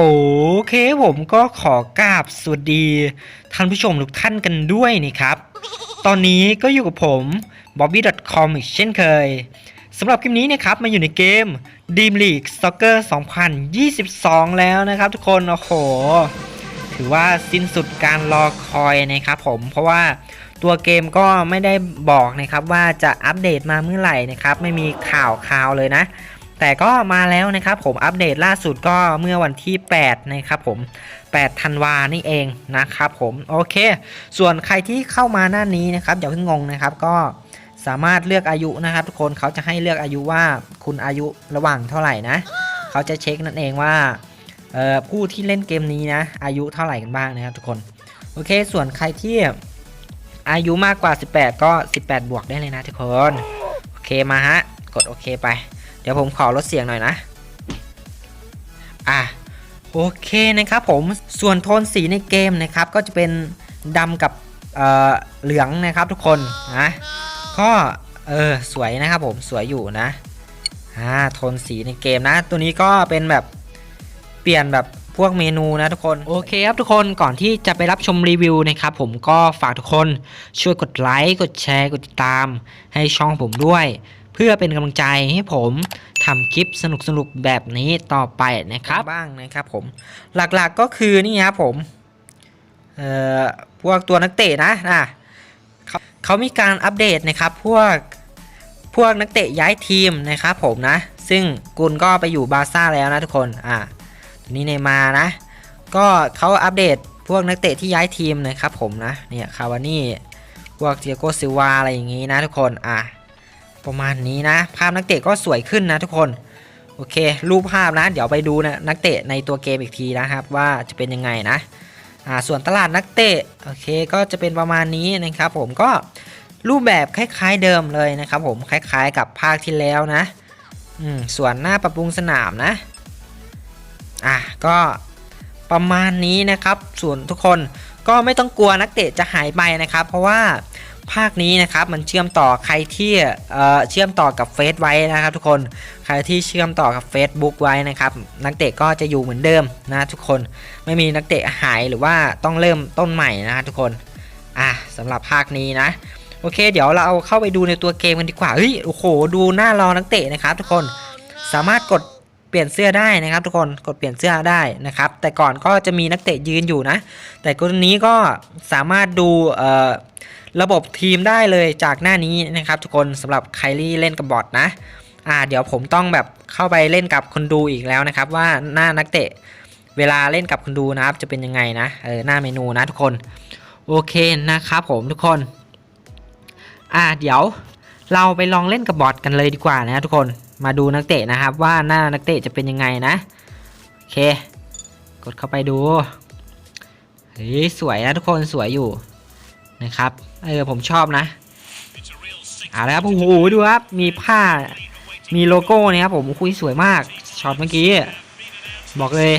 โอเคผมก็ขอกราบสวัสดี ท่านผู้ชมทุกท่านกันด้วยนี่ครับ ตอนนี้ก็อยู่กับผม bobby.com อีกเช่นเคยสำหรับคลิปนี้นะครับมาอยู่ในเกม Dream League Soccer 2022 แล้วนะครับทุกคน โอ้โห ถือว่าสิ้นสุดการรอคอยนะครับผมเพราะว่าตัวเกมก็ไม่ได้บอกนะครับว่าจะอัปเดตมาเมื่อไหร่นะครับ ไม่มีข่าวข่าวเลยนะ แต่ก็มาแล้วนะครับผมอัปเดตล่าสุดก็เมื่อวันที่ 8 นะครับผม8ธันวานี่เองนะครับผมโอเค ส่วนใครที่เข้ามาหน้านี้นะครับอย่าเพิ่งงงนะครับก็สามารถเลือกอายุนะครับ ทุกคนเขาจะให้เลือกอายุว่าคุณอายุระหว่างเท่าไหร่นะ เขาจะเช็คนั่นเองว่าผู้ที่เล่นเกมนี้นะ อายุเท่าไหร่กันบ้างนะครับทุกคนโอเค ส่วนใครที่อายุมากกว่า 18 ก็ 18 บวกได้เลยนะทุกคน โอเคมาฮะ กดโอเคไป เดี๋ยวผมขอลดเสียงหน่อยนะ อะโอเคนะครับผมส่วนโทนสีในเกมนะครับ ก็จะเป็นดำกับเเหลืองนะครับทุกคนนะก็เออสวยนะครับผมสวยอยู่นะอ่าโทนสีในเกมนะ ตัวนี้ก็เป็นแบบเปลี่ยนแบบพวกเมนูนะทุกคนโอเคครับทุกคนก่อนที่จะไปรับชมรีวิวนะครับผมก็ฝากทุกคนช่วยกดไลค์กดแชร์กดติดตามให้ช่องผมด้วย พื่อเป็นกำลังใจให้ผมทำคลิปสนุกๆแบบนี้ต่อไปนะครับบ้างนะครับผมหลักๆก็คือนี่ครับผมเอ่อพวกตัวนักเตะนะนะเขาเขามีการอัปเดตนะครับพวกพวกนักเตะย้ายทีมนะครับผมนะ ซึ่งกุลก็ไปอยู่บาซ่าแล้วนะทุกคนอ่าตัวนี้เนยมานะ ก็เขาอัปเดตพวกนักเตะที่ย้ายทีมนะครับผมนะเนี่ยคาวานี่พวกเทียโกซิวาอะไรอย่างงี้นะทุกคนอะ ประมาณนี้นะ ภาพนักเตะก็สวยขึ้นนะทุกคน โอเค รูปภาพนะ เดี๋ยวไปดูนะนักเตะในตัวเกมอีกทีนะครับ ว่าจะเป็นยังไงนะอ่าส่วนตลาดนักเตะโอเคก็จะเป็นประมาณนี้นะครับผมก็รูปแบบคล้ายๆเดิมเลยนะครับผมคล้ายๆ กับภาคที่แล้วนะอืมส่วนหน้าปรับปรุงสนามนะอะก็ประมาณนี้นะครับ ส่วนทุกคนก็ไม่ต้องกลัวนักเตะจะหายไปนะครับ เพราะว่า ภาคนี้นะครับมันเชื่อมต่อใครที่เอ่อเชื่อมต่อกับเฟซไว้นะครับ ทุกคนใครที่เชื่อมต่อกับ Facebook ไว้นะครับ นักเตะก็จะอยู่เหมือนเดิมนะทุกคนไม่มีนักเตะหายหรือว่าต้องเริ่มต้นใหม่นะทุกคนอะสำหรับภาคนี้นะโอเค เดี๋ยวเราเอาเข้าไปดูในตัวเกมกันดีกว่าเฮ้ยโอ้โหดูหน้ารอนักเตะนะครับ ทุกคนสามารถกดเปลี่ยนเสื้อได้นะครับ ทุกคนกดเปลี่ยนเสื้อได้นะครับ แต่ก่อนก็จะมีนักเตะยืนอยู่นะ แต่กรณีก็สามารถดูเอ่อ ระบบทีมได้เลยจากหน้านี้นะครับทุกคนสำหรับใครที่เล่นกับบอทนะอ่าเดี๋ยวผมต้องแบบเข้าไปเล่นกับคนดูอีกแล้วนะครับ ว่าหน้านักเตะเวลาเล่นกับคนดูนะครับ จะเป็นยังไงนะเออหน้าเมนูนะทุกคนโอเคนะครับผมทุกคนอ่าเดี๋ยวเราไปลองเล่นกับบอทกันเลยดีกว่านะทุกคนมาดูนักเตะนะครับ ว่าหน้านักเตะจะเป็นยังไงนะโอเค กดเข้าไปดูเฮ้ยสวยนะทุกคนสวยอยู่นะครับ เออผมชอบนะเอาละครับโอ้โหดูครับ มีผ้ามีโลโก้นะครับผมคุยสวยมากช็อตเมื่อกี้ บอกเลย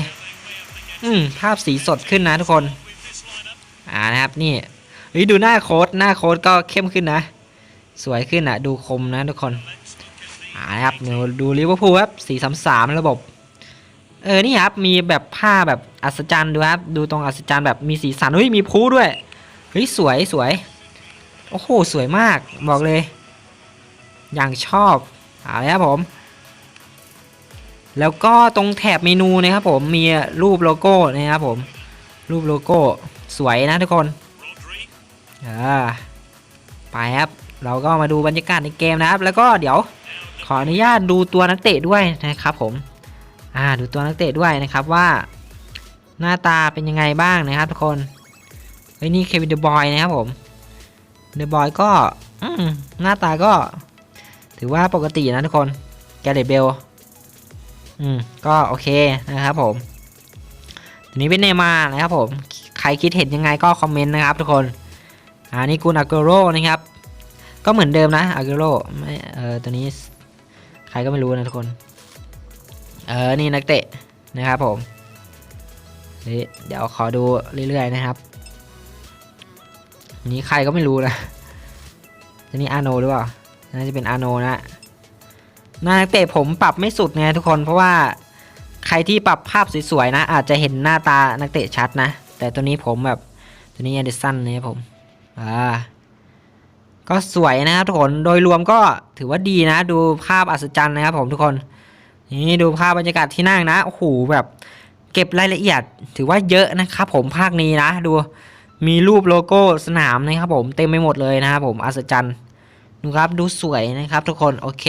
อืมภาพสีสดขึ้นนะทุกคนอ่านะครับนี่เฮ้ยดูหน้าโค้ดหน้าโค้ดก็เข้มขึ้นนะ สวยขึ้นอะ ดูคมนะทุกคนอ่านะครับดูลิเวอร์พูลครับสีสามสามระบบ เออนี่ครับมีแบบผ้าแบบอัศจรรย์ดูครับดูตรงอัศจรรย์แบบมีสีสันเฮ้ยมีพลุด้วยเฮ้ยสวยสวย โอ้โห สวยมากบอกเลย อย่างชอบเอาลยครับผม แล้วก็ตรงแถบเมนูนะครับผมมีรูปโลโก้นะครับผม รูปโลโก้สวยนะทุกคนอ่าไปครับ เราก็มาดูบรรยากาศในเกมนะครับ แล้วก็เดี๋ยวขออนุญาตดูตัวนักเตะด้วยนะครับผม อ่า ดูตัวนักเตะด้วยนะครับว่า หน้าตาเป็นยังไงบ้างนะครับทุกคนเฮ้ยนี่เควินเดอะบอยนะครับผม เดอบอยก็หน้าตาก็ ถือว่าปกตินะทุกคน แกเรตเบล อืม ก็โอเคนะครับผมทีนี้เป็นเนมานะครับผม ใครคิดเห็นยังไงก็คอมเมนต์นะครับทุกคน อ่านี่กุนอาเกโรนะครับ ก็เหมือนเดิมนะอาเกโรไม่เออตัวนี้ ใครก็ไม่รู้นะทุกคน เออ นี่นักเตะนะครับผมเฮ้ยเดี๋ยวขอดูเรื่อยๆนะครับ นี้ใครก็ไม่รู้นะอันนี้อาโนหรือเปล่า น่าจะเป็นอาโนนะหน้านักเตะผมปรับไม่สุดไงทุกคน เพราะว่าใครที่ปรับภาพสวยๆนะ อาจจะเห็นหน้าตานักเตะชัดนะ แต่ตัวนี้ผมแบบตัวนี้แอนเดอร์สันนะครับผม อ่า ก็สวยนะครับทุกคน โดยรวมก็ถือว่าดีนะ ดูภาพอัศจรรย์นะครับผมทุกคน นี่ดูภาพบรรยากาศที่นั่งนะ โอ้โหแบบเก็บรายละเอียดถือว่าเยอะนะครับผมภาคนี้นะ ดู มีรูปโลโก้สนามนะครับผมเต็มไปหมดเลยนะครับผมอัศจรรย์ดูครับดูสวยนะครับทุกคนโอเค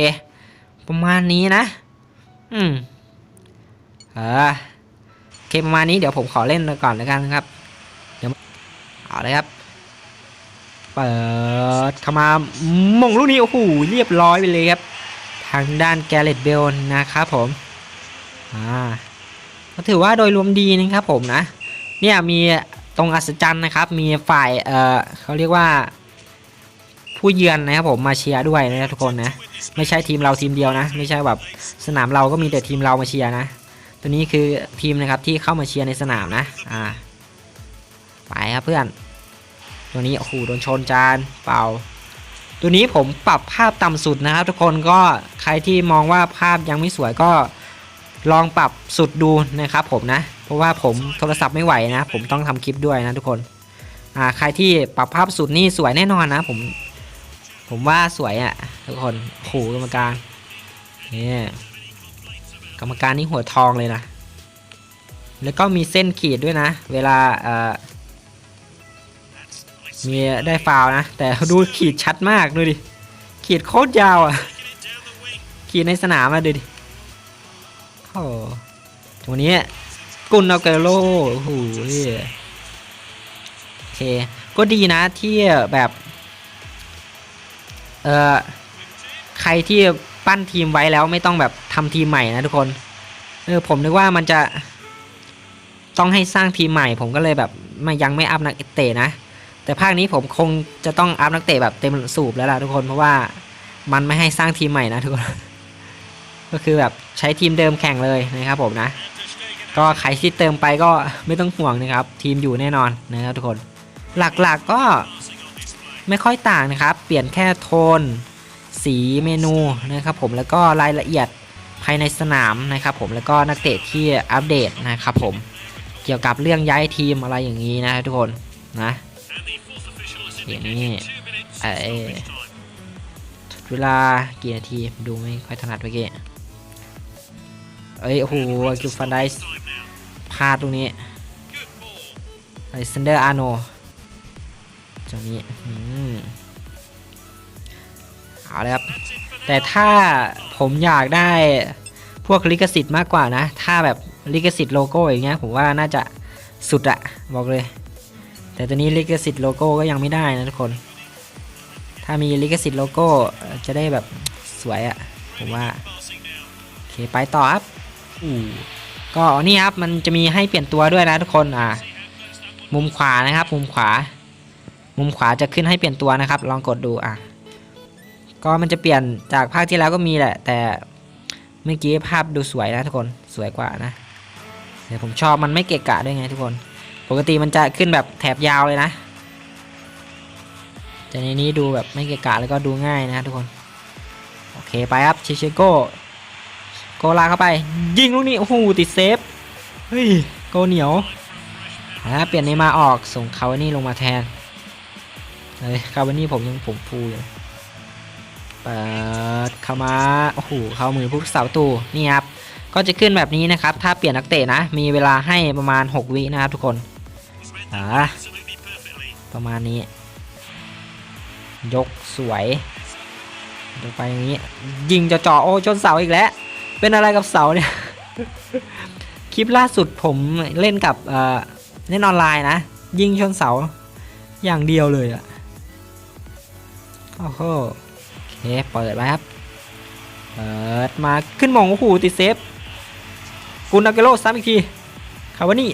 ประมาณนี้นะ อืมอ่าโอเคประมาณนี้เดี๋ยวผมขอเล่นก่อนแล้วกันครับ เดี๋ยวเอาเลยครับ เปิดเข้ามามงลูกนี้โอ้โหเรียบร้อยไปเลยครับ ทางด้านแกเรตเบลนะครับผมอ่าก็ถือว่าโดยรวมดีนะครับผมนะ เนี่ยมี ตรงอัศจรรย์นะครับ มีฝ่ายเอ่อเขาเรียกว่า ผู้เยือนนะครับผมมาเชียร์ด้วยนะทุกคนนะไม่ใช่ทีมเราทีมเดียวนะ ไม่ใช่แบบสนามเราก็มีแต่ทีมเรามาเชียร์นะ ตัวนี้คือทีมนะครับที่เข้ามาเชียร์ในสนามนะอ่าไปครับเพื่อน ตัวนี้โอ้โหโดนชนจานเปล่าตัวนี้ผมปรับภาพต่ำสุดนะครับ ทุกคนก็ใครที่มองว่าภาพยังไม่สวยก็ลองปรับสุดดูนะครับผมนะ ราะว่าผมโทรศัพท์ไม่ไหวนะ ผมต้องทำคลิปด้วยนะทุกคนอ่าใครที่ปรับภาพสุดนี่สวยแน่นอนนะผม ผมว่าสวยอะ่ะ ทุกคนโหกรรมการนี่กรรมการนี่หัวทองเลยนะ แล้วก็มีเส้นขีดด้วยนะ เวลาเอ่อมีได้ฟาวนะ แต่ดูขีดชัดมากดูดิ ขีดโคตรยาวอะ ขีดในสนามอะดูดิโอ้ตรงนี้ กุนเอาเกโลโอ้โหโอเค ก็ดีนะที่แบบเอ่อใครที่ปั้นทีมไว้แล้วไม่ต้องแบบทำทีมใหม่นะทุกคนเออผมนึกว่ามันจะต้องให้สร้างทีมใหม่ ผมก็เลยแบบไม่ยังไม่อัพนักเตะนะ แต่ภาคนี้ผมคงจะต้องอัพนักเตะแบบเต็มสูบแล้วล่ะทุกคนเพราะว่ามันไม่ให้สร้างทีมใหม่นะทุกคนก็คือแบบใช้ทีมเดิมแข่งเลยนะครับผมนะ ก็ใครที่เติมไปก็ไม่ต้องห่วงนะครับ ทีมอยู่แน่นอนนะครับทุกคน หลักๆกก็ไม่ค่อยต่างนะครับ เปลี่ยนแค่โทน สีเมนูนะครับผมแล้วก็รายละเอียดภายในสนามนะครับ ผมแล้วก็นักเตะที่อัปเดตนะครับผมเกี่ยวกับเรื่องย้ายทีมอะไรอย่างนี้นะทุกคนนะอย่างนี้เออเวลากี่นาทีดูไม่ค่อยถนัดเมื่อกี้เอ้ยโอ้โหกิฟฟันไดส์าดตรงนี้ไอเซนเดอร์อาร์โนเจ้านี้เอาเลยครับ แต่ถ้าผมอยากได้พวกลิขสิทธิ์มากกว่านะ ถ้าแบบลิขสิทธิ์โลโก้อย่างเงี้ยผมว่าน่าจะสุดอะบอกเลย แต่ตัวนี้ลิขสิทธิ์โลโก้ก็ยังไม่ได้นะทุกคน ถ้ามีลิขสิทธิ์โลโก้จะได้แบบสวยอะ่ะผมว่า โอเค ไปต่อครับอู้ ก็นี่ครับมันจะมีให้เปลี่ยนตัวด้วยนะทุกคนอ่ามุมขวานะครับ มุมขวา มุมขวาจะขึ้นให้เปลี่ยนตัวนะครับ ลองกดดูอะก็มันจะเปลี่ยนจากภาคที่แล้วก็มีแหละ แต่เมื่อกี้ภาพดูสวยนะทุกคนสวยกว่านะเดี๋ยวผมชอบมันไม่เกะกะด้วยไงทุกคน ปกติมันจะขึ้นแบบแถบยาวเลยนะแต่ในนี้ดูแบบไม่เกะกะแล้วก็ดูง่ายนะทุกคน โอเคไปครับชิเชโก้ โกลาเข้าไป ยิงลูกนี้โอ้โหติดเซฟเฮ้ยโกเหนียวนะเปลี่ยนในมาออกส่งคาวานี่ลงมาแทนเฮ้ยคาวานี่ผมยังผมฟูอยู่เปิดเข้ามาโอ้โหเข้ามือผู้สาวตูนี่ครับก็จะขึ้นแบบนี้นะครับ ถ้าเปลี่ยนนักเตะนะ มีเวลาให้ประมาณ 6 วินะครับทุกคนอ่าประมาณนี้ ยกสวยลงไปอย่างนี้ ยิงจะเจาะโอ้ชนเสาอีกแล้ว เป็นอะไรกับเสาเนี่ย คลิปล่าสุดผมเล่นกับเล่นออนไลน์นะ ยิงชนเสา อย่างเดียวเลยอะโอ้โหโอเคเปิดไปครับเปิดมาขึ้นมองโอ้โหติดเซฟกุนอาเกโรซ้ำอีกทีคาวานี่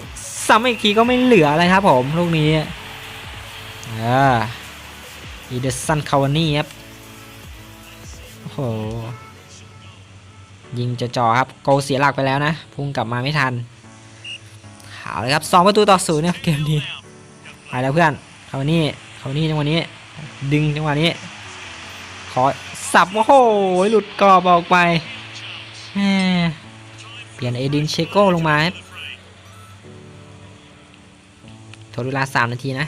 ซ้ำอีกทีก็ไม่เหลืออะไรครับผมลูกนี้อ่าอีเดสันคาวานี่ครับโอ้โห ยิงจะจอครับโกเสียหลักไปแล้วนะ พุ่งกลับมาไม่ทันเอาเลยครับสองประตูต่อศูนย์เนี่ยเกมนี้ไปแล้วเพื่อนคาวานี่คาวานี่จังหวะนี้ ดึงจังหวะนี้ ขอสับโอ้โหหลุดกรอบออกไปแหมเปลี่ยนเอดินเชโก้ลงมาครับทดเวลา 3 นาทีนะ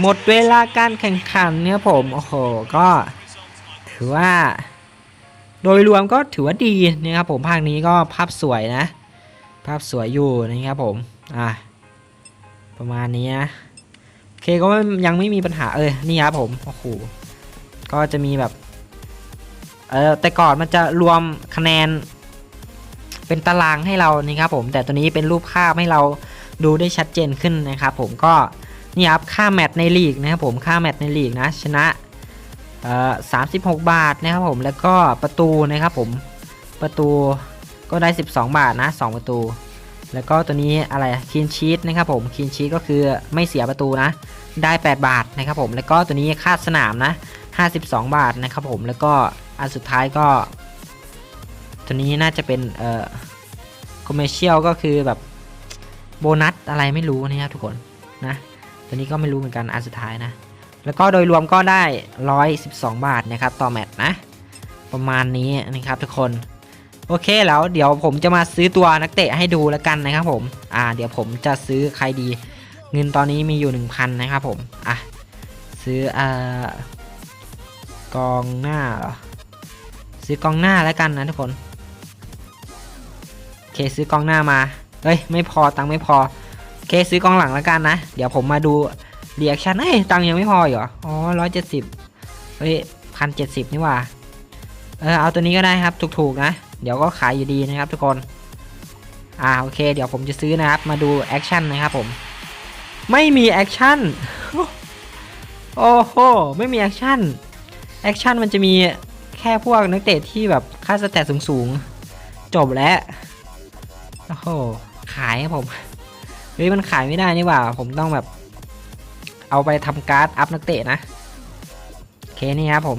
หมดเวลาการแข่งขันเนี่ยผม โอ้โห ก็ถือว่า โดยรวมก็ถือว่าดีนะครับผมภาคนี้ก็ภาพสวยนะ ภาพสวยอยู่นะครับผมอะประมาณนี้นะโอเคก็ยังไม่มีปัญหาเออนี่ครับผมโอ้โหก็จะมีแบบเออแต่ก่อนมันจะรวมคะแนน เป็นตารางให้เรานี่ครับผมแต่ตัวนี้เป็นรูปภาพให้เราดูได้ชัดเจนขึ้นนะครับผมก็นี่ครับค่าแมตช์ในลีกนะครับผมค่าแมตช์ในลีกนะชนะ เอ่อ36 บาทนะครับผมแล้วก็ประตูนะครับผมประตูก็ได้ 12 บาทนะ2ประตู แล้วก็ตัวนี้อะไรคีนชีตนะครับผมคีนชีตก็คือไม่เสียประตูนะ ได้ 8 บาทนะครับผมแล้วก็ตัวนี้ค่าสนามนะ 52 บาทนะครับผมแล้วก็อันสุดท้ายก็ ตัวนี้น่าจะเป็นเอ่อคอมเมอร์เชียลก็คือแบบโบนัสอะไรไม่รู้นะครับทุกคนนะตัวนี้ก็ไม่รู้เหมือนกันอันสุดท้ายนะ แล้วก็โดยรวมก็ได้ 112 บาทนะครับต่อแมตช์นะ ประมาณนี้นะครับทุกคนโอเคแล้วเดี๋ยวผมจะมาซื้อตัวนักเตะให้ดูแล้วกันนะครับผมอ่าเดี๋ยวผมจะซื้อใครดี เงินตอนนี้มีอยู่ 1,000 นะครับผมอะซื้ออ่ากองหน้าเหรอซื้อกองหน้าแล้วกันนะทุกคนโอเคซื้อกองหน้ามาเฮ้ยไม่พอตังค์ไม่พอโอเคซื้อกองหลังแล้วกันนะ เดี๋ยวผมมาดู เรีแอคชั่นเฮ้ยตังยังไม่พออีกเหรอ อ๋อร้อยเจ็ดสิบเฮ้ยพันเจ็ดสิบนี่ว่า เออเอาตัวนี้ก็ได้ครับ ถูกๆนะ เดี๋ยวก็ขายอยู่ดีนะครับทุกคน อ่าโอเค เดี๋ยวผมจะซื้อนะครับ มาดูแอคชั่นนะครับผม ไม่มีแอคชั่น โอ้โห ไม่มีแอคชั่น แอคชั่นมันจะมีแค่พวกนักเตะที่แบบค่าสแตทสูงๆ จบแล้ว โอ้โห ขายครับผม เฮ้ยมันขายไม่ได้นี่ว่า ผมต้องแบบ เอาไปทำการ์ดอัพนักเตะนะโอเคนี่ครับผม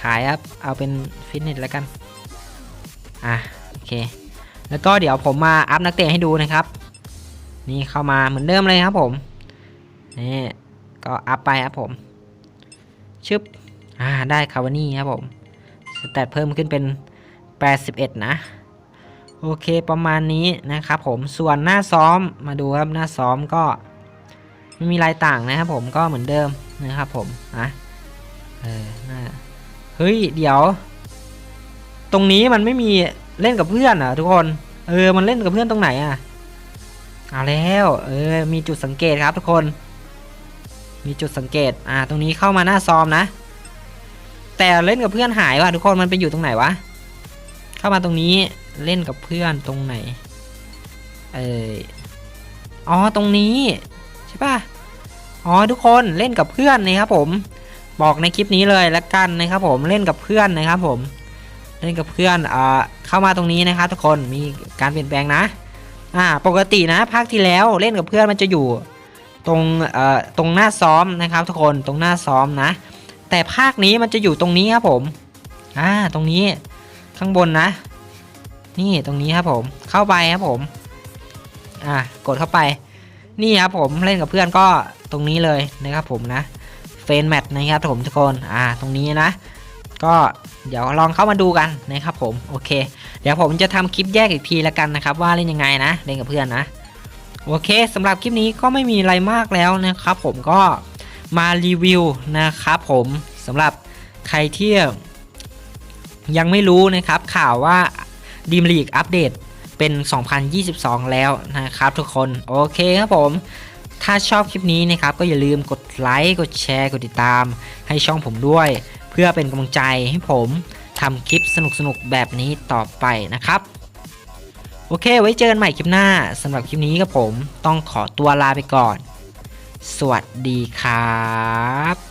ขายครับเอาเป็นฟิตเนสแล้วกันอะโอเค แล้วก็เดี๋ยวผมมาอัพนักเตะให้ดูนะครับ นี่เข้ามาเหมือนเดิมเลยครับผมนี่ก็อัพไปครับผมชึบอ่าได้คาวานี่ครับผมสแตทเพิ่มขึ้นเป็น 81 นะ โอเคประมาณนี้นะครับผมส่วนหน้าซ้อมมาดูครับหน้าซ้อมก็ ไม่มีลายต่างนะครับผมก็เหมือนเดิมนะครับผมนะเออน้าเฮ้ยเดี๋ยว ตรงนี้มันไม่มีเล่นกับเพื่อนอะทุกคน เออมันเล่นกับเพื่อนตรงไหนอะเอาแล้วเออมีจุดสังเกตครับทุกคน มีจุดสังเกตอ่าตรงนี้เข้ามาหน้าซอมนะ แต่เล่นกับเพื่อนหายว่ะทุกคนมันไปอยู่ตรงไหนวะเข้ามาตรงนี้เล่นกับเพื่อนตรงไหนเอออ๋อตรงนี้ ใช่ป่ะอ๋อทุกคนเล่นกับเพื่อนนะครับผมบอกในคลิปนี้เลยละกันนะครับผมเล่นกับเพื่อนนะครับผมเล่นกับเพื่อนเอ่อเข้ามาตรงนี้นะครับทุกคนมีการเปลี่ยนแปลงนะอ่าปกตินะภาคที่แล้วเล่นกับเพื่อนมันจะอยู่ตรงเอ่อตรงหน้าซ้อมนะครับ ทุกคนตรงหน้าซ้อมนะ แต่ภาคนี้มันจะอยู่ตรงนี้ครับผมอ่าตรงนี้ข้างบนนะ นี่ตรงนี้ครับผมเข้าไปครับผมอ่ากดเข้าไป นี่ครับผมเล่นกับเพื่อนก็ตรงนี้เลยนะครับผมนะเฟนแมทนะครับผมทุกคนอ่าตรงนี้นะ ก็เดี๋ยวลองเข้ามาดูกันนะครับผมโอเค เดี๋ยวผมจะทำคลิปแยกอีกทีละกันนะครับ ว่าเล่นยังไงนะเล่นกับเพื่อนนะโอเคสำหรับคลิปนี้ก็ไม่มีอะไรมากแล้วนะครับ ผมก็มารีวิวนะครับผมสำหรับใครที่ยังไม่รู้นะครับข่าวว่าดีมลีกอัปเดต เป็น 2022 แล้วนะครับทุกคนโอเคครับผม ถ้าชอบคลิปนี้นะครับก็อย่าลืมกดไลค์กดแชร์กดติดตาม ให้ช่องผมด้วย เพื่อเป็นกำลังใจให้ผมทำคลิปสนุกๆแบบนี้ต่อไปนะครับโอเค ไว้เจอกันใหม่คลิปหน้าสำหรับคลิปนี้กับผม ต้องขอตัวลาไปก่อน สวัสดีครับ